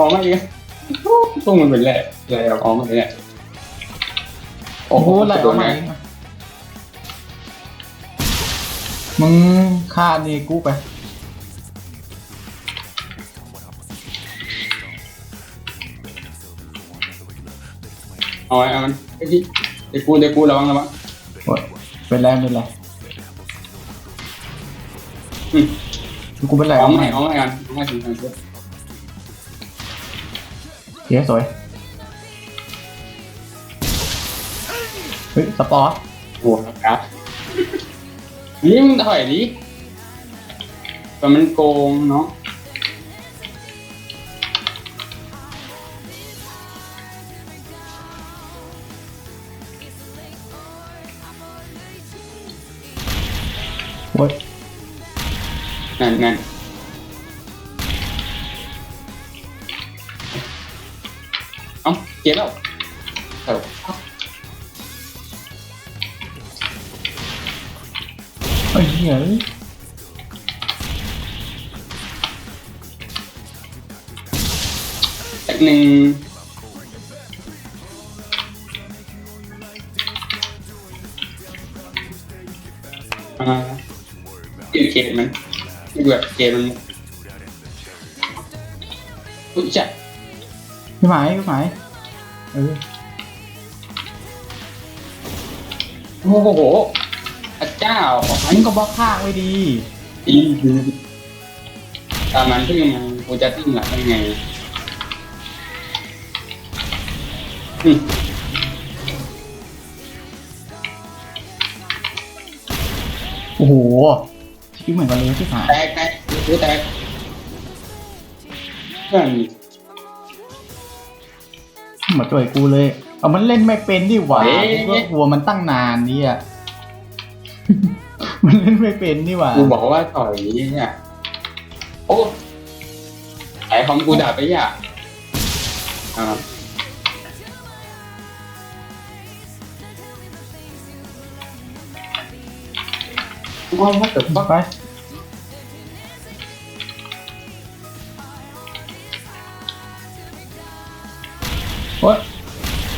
ออกมาอีกตุ้งมันเป็นแหละเลยเอาออกมาเลยเนี่ยโอ้โหไหลออกมาโดนเองอะมึงฆ่านี่กูไปเอาไว้เอามันไอ้ที่เดี๋ยวกูเดี๋ยวกูระวังระวังโอ้ยเป็นไรเป็นไรอืมกูเป็นไรเอาเอามาใหม่เอามากันเอามาถึงทาง เชื่อเสียสวยเฮ้ยสปอร์ตโอ้โหครับนี่มึงถอยดิแต่มันโกงเนาะโอ้ยนั่นนั่น เอ้าเจ็บแล้วเอ้าเฮ้ยเหี้ยเอ้ยอีกหนึ่งอ่าอยู่เกตมันอยู่แบบเกตมันอุ้ยจัดพี่หมายพี่หมาย เออโอ้โหพระเจ้าอันนี้ก็บล็อกข้างไว้ดีอีตามมันทึ่งมันกูจะทึ่งหลักได้ไงอืมโอ้โหชิคเหมือนกันเลยที่หายแตกแตกกูแตกเพื่อนเห มือนตัวไอ้กูเลย เอามันเล่นไม่เป็นดิหว่ากูก็กลัวมันตั้งนานนี่อะมันเล่นไม่เป็นนี่หว่ากูบอกว่าต่อยเนี่ยโอ้ไอคอมกูด่าไปอะอ่าว่าว่าแต่ว่าไป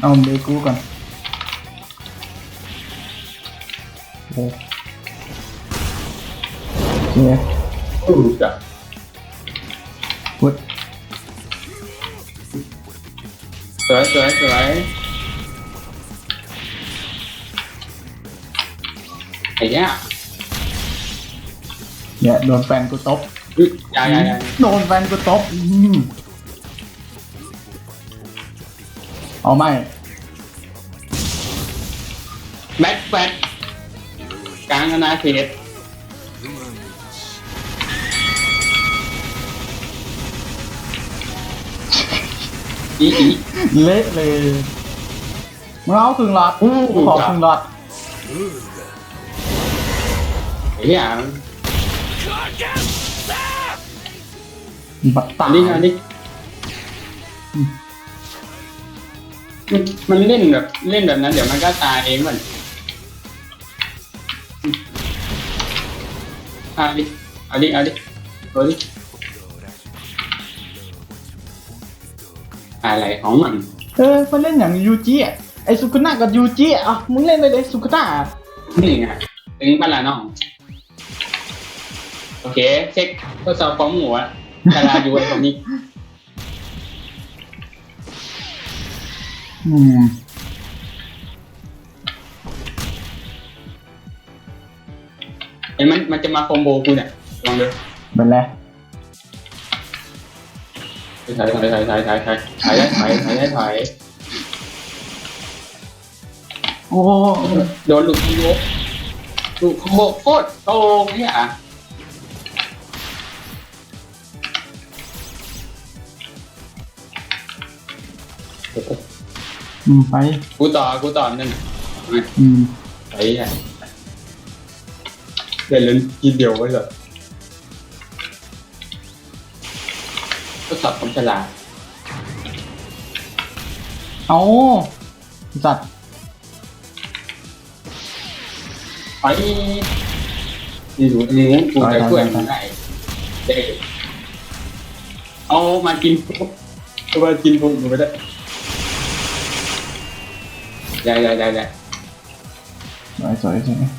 เอาเบกูก่อนโอ้โอเคอู้จับพุดสวยสวยสวยไอ้เนี้ยเนี่ยโดนแฟนกูตบอุ๊ยอยาอยาอยาโดนแฟนกูตบอืม เอาไม่แบ็คแฟตกลางอนาเขตอีอีเละเลยมึงเอาครึ่งหลอดอู้กูขอครึ่งหลอดไอ้เหี้ยบัดตาอันนี้อันนี้ มันมันเล่นแบบเล่นแบบนั้น เดี๋ยวมันก็ตายเองมันเอาดิเอาดิเอาดิเอาดิอะไรของมัน เออมันเล่นอย่างยูจิอะไอสุกุนะกับยูจิอะมึงเล่นไปเลยสุกุนะนี่ไงถึงปันละน้อง โอเค เช็คทดสอบของหมูอะดาราอยู่ไอ้คนนี้ อืมเห็นมันมันจะมาคอมโบกูเนี่ยลองดูเป็นไรถอยถอยถอยถอยถอยถอยถอยถอยถอยถอยโอ้โดนลูกโยกลูกโคโคตรโตเนี่ย อืมไปกูต่อกูต่อนั่นอืมไอ้เนี่ยเดี๋ยวเล่นทีเดียวไว้เลยทดสอบความฉลาดเอาสัตว์ไปนี่ดูนี่งูกูจะช่วยมันได้เด็กเอามากินปุ๊บเอามากินปุ๊บกูไม่ได้ ได้ได้ได้ได้สวยสวยสวย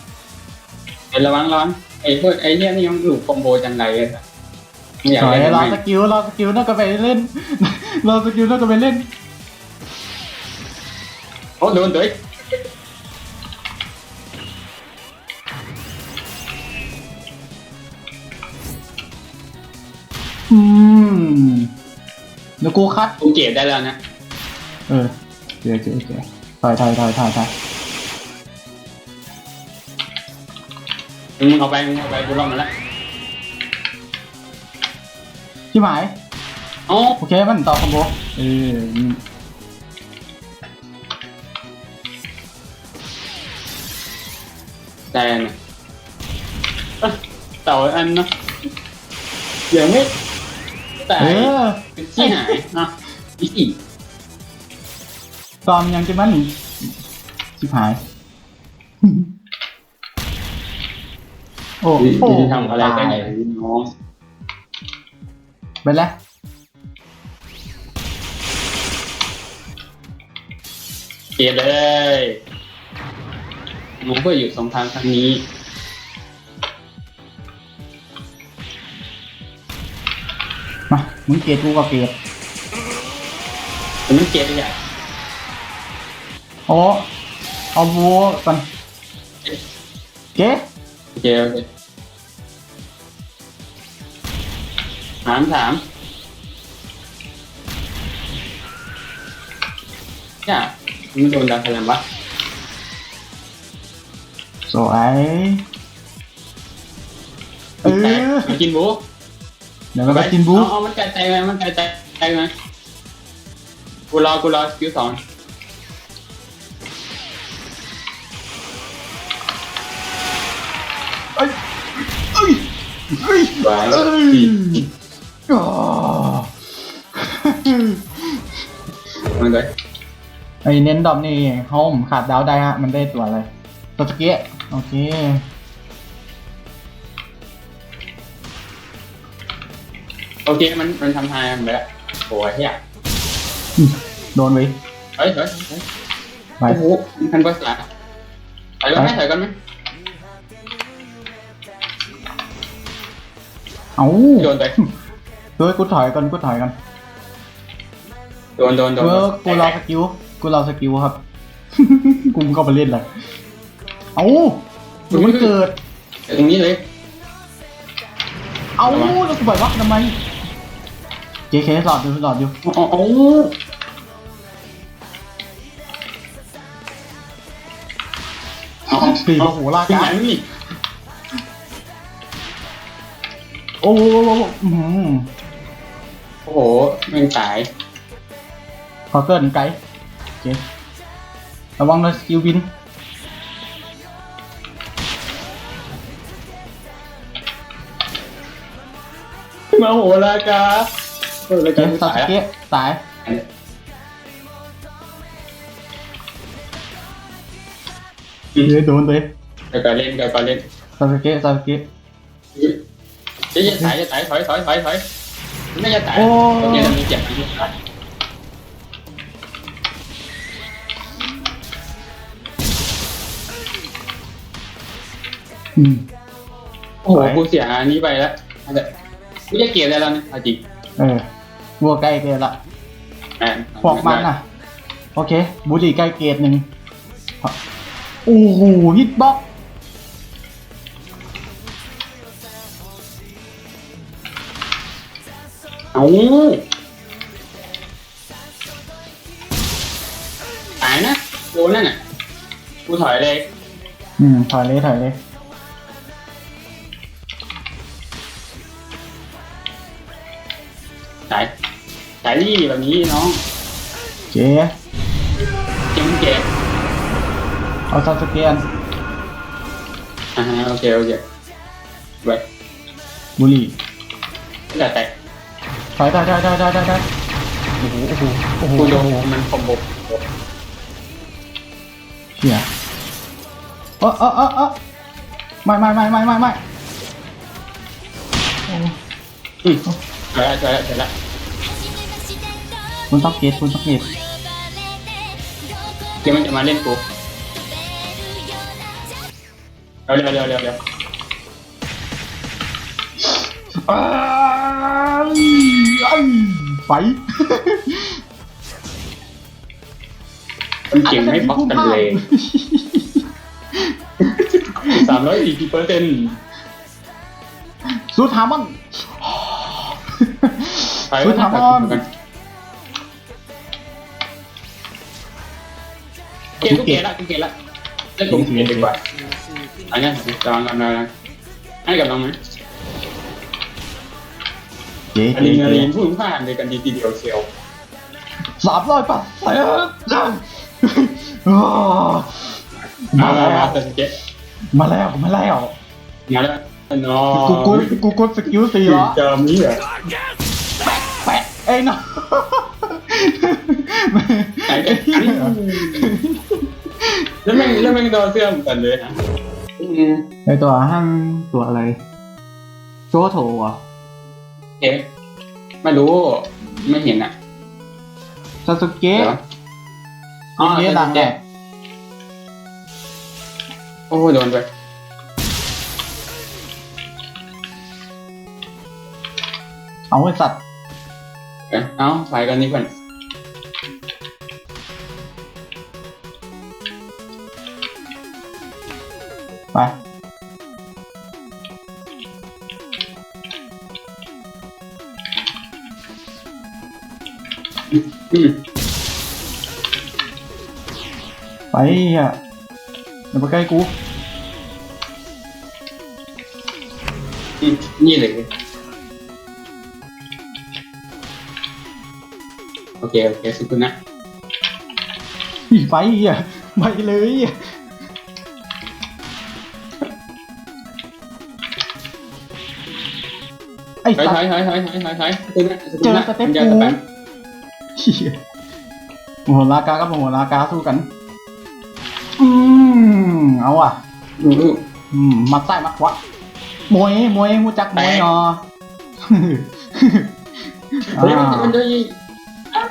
เดี๋ยวระวังร้อนไอ้พวกไอ้เนี่ยนี่ยังหลุดคอมโบจังไรเลยอะไม่อยากสวยเล่นรอไม่สกิลรอสกิลน่าก็ไปเล่นรอสกิลน่าก็ไปเล่นโอ้โดนด้วยอืมเดี๋ยวกูคัดกูเกลียดได้แล้วนะ เออเจ๊เจ๊เจ๊ถ อยถอยถอยถอยถอยมึงเอาไปมึงเอาไปกูรอดมาแล้วที่หมายเอ๋อโอเคมันต่อคอมโบเอออืมแต่เนี่ยเอ้ยเต่าอันเนาะเดี๋ยวไม่แต่เออที่หายเนาะอีอี ตอมยังจะมันชิบหาย โอ้ที่โอ้ทำอะไรได้ไหนน้องไปแล้วเกลียดเลยมึงเพื่ออยู่สงครามครั้งนี้ มา มึงเกลียดกูก็เกลียดแต่ไม่เกลียดเลยอะ โอ้เอาวัวก่อนเก๊โอเคโอเคถามถามเนี่ยมึงโดนดันพลังวะสวยเออมากินบูเดี๋ยวมันไปกินบูเอาเอามันใจใจไหมมันใจใจใจไหมกูรอกูรอสกิลสอง เอ้ยเอ้ยเอ้ยไว้เอ้ยอ๋อมันเลยไอ้เน้นดอมนี่เขาผมขาดดาวได้ฮะ มันได้ตัวอะไรตัวสเกะโอเคโอเคมันมันทำทายมันไปแล้วโอ้ยเฮียโดนไว้เฮ้ยเฮ้ยเฮ้ยไปโอ้โหมันภาษาถอยกันไหมถอยกันไหม เอ้าโดนไปเฮ้ยกูถอยก่อนกูถอยก่อนโดนโดนโดนเออกูรอสกิลกูรอสกิลครับ กูก็ไปเล่นเลยเอ้าดูมันเกิดตรงนี้เลย เอ้าแล้วกูปล่อยวักทำไมเจเคหลอดอยู่หลอดอยู่โอ้โหเอาปีกเอาโอ้โหลากขึ้นกาไหน อ้โหอื้อหือโอ้โหแม่งตายขอเกินไกลโอเคระวังนะสกิลบิน มาโหรากาโหราเกกามซาตายสแล้วเกะตายเฮ้ยโดนเลยเดี๋ยวก่อนเล่นเดี๋ยวก่อนเล่น ซาสเกะซาสเกะ จะจะตายจะตายถอยถอยถอยถอยไม่จะตายโอ้โอเคเรามีเจ็บมีตายอืมโอ้โหกูเสียอันนี้ไปแล้วอาจจะกูจะเกลียดอะได้แล้วเนะเอาจริงเออวัวใกล้เกตละอะพวกมันอะ โอเค บุหรี่ใกล้เกตหนึ่งโอ้โหฮิตบ็อก เอาตายนะโดนนั่นน่ะกูถอยเลยอืมถอยเลยถอยเลยตายตายนี่แบบนี้น้องเจ๊ยังเก็บเอาซาสเกนอ่าฮะโอเคโอเคไว้บุหรี่แต่แต่ ถอยถอยถอยถอยถอยถอยถอยโอ้โหโอ้โหโอ้โหกูโดโอ้นโหมันคอมโบเชี่ยเออเออเออเออไม่ไม่ไม่ไม่ไม่ไม่โอ้อืมเจอแล้วเจอแล้วเจอแล้วคุณต้องเกตคุณต้องเกตเดี๋ยวมันจะมาเล่นกูเร็วเร็วเร็วเร็วเร็วอ้า ยอ้ายไฟคนเก่งไม่บล็อกกันเลยสามร้อยสี่สิบเปอร์เซ็นต์สูทามอนไปสุดท้ายเกมกูเกมละกูเกมละเล่นกูเกมดีกว่าอันนี้ลองกันนะให้กับน้องไหม เจ๊อันเจ๊นี้อันเจ๊นี้พูดพลาดเลยกันดีทีเดียวเชียวสามร้อยป่ะใส่อ้ามามามาแล้มาวแต่เก็ตมาแล้วมาแล้วมาแล้วน้อกูกดกูกดสกิลสี่เหรอเจอมีเหรอแปะเอ้ยน้องไหนกันแล้วแม่งแล้วแม่งโดนเสื้อเหมือนกันเลยนะอืมไอตัวห้างตัวอะไรโจโถเหรอะ เอ๊ะไม่รู้ ไม่เห็นอะซาสึเกะเหรออ๋อเกะดังแหละโอ้โดนไป เอาไอสัตว์เอ้ยเอ้าไปกันนี่ก่อนไป ไปอะอย่ามาใกล้กูอืมนี่เลยโอเค โอเคสุดนะไปอะไปเลยอะไอ้ถอยสัตถอยว์ถอยถอยถอยถอยถอยสุดนะสุดเจอนะสเต็ปเจอกูสแป มเหี้ยโมโหลากากับโมโหลากาสู้กัน อืมเอาอะดูดูอืมมาใต้มาขวามวยมวยหูจักมวยเนาะเฮ้ยมันมันจะยิง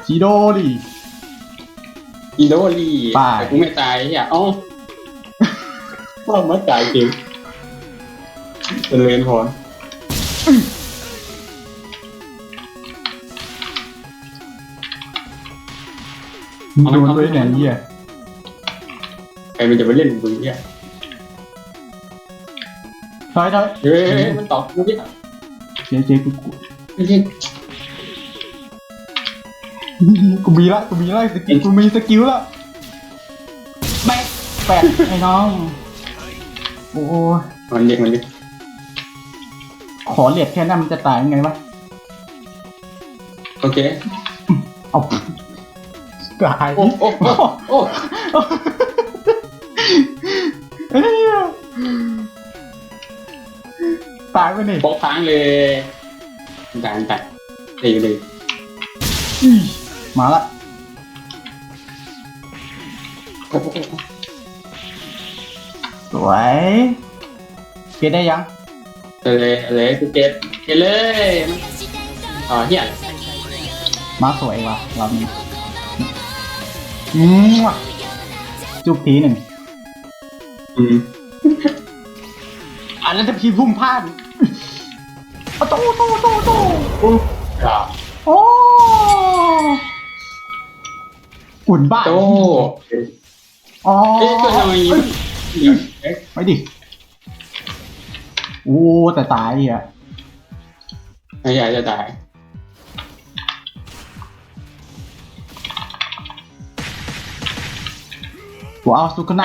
ชิโดดิอีโดลีไปแต่กูไม่ตายเฮียเอ้าว่ามาจ่ายจริงเป็นเรียนพร โดนด้วยเนี่ยเหี้ยใครมันจะไปเล่นมึงเนี่ยถอยถอยเฮ้ยเฮ้ยเฮ้ยมันตอบกูดิเจ๊เจ๊กูกูไม่ใช่กูมีละกูมีละสกิลกูมีสกิลละแบกแปดไอ้น้อง โอ้ยมันเด็กมันเด็กขอเหรียญแค่นั้นมันจะตายยังไงวะโอเคเอา ตายโอ้โอ้โอ้โอ้เฮ้ยตายไปนี่โป๊ะค้างเลยด่านตัดตีเลยอีมาละโอ้โหสวยเก็ตได้ยังเลยเลยกูเก็บเก็บเลยมันอ๋อเฮียมาสวยว่ะรอบนี้อื มว่ะจุบทีหนึ่งอืมอันนั้นจะพีพุ่มพลาดอะโตโตโตโตครับโอ้อุ่นบ้าโตอ๋อเอ๊ะตัวหน่อยเอ้ยเดี๋ยวเอ๊ะไปดิโอ้แต่ตายอะไม่อยากจะตาย กูเอาสุขน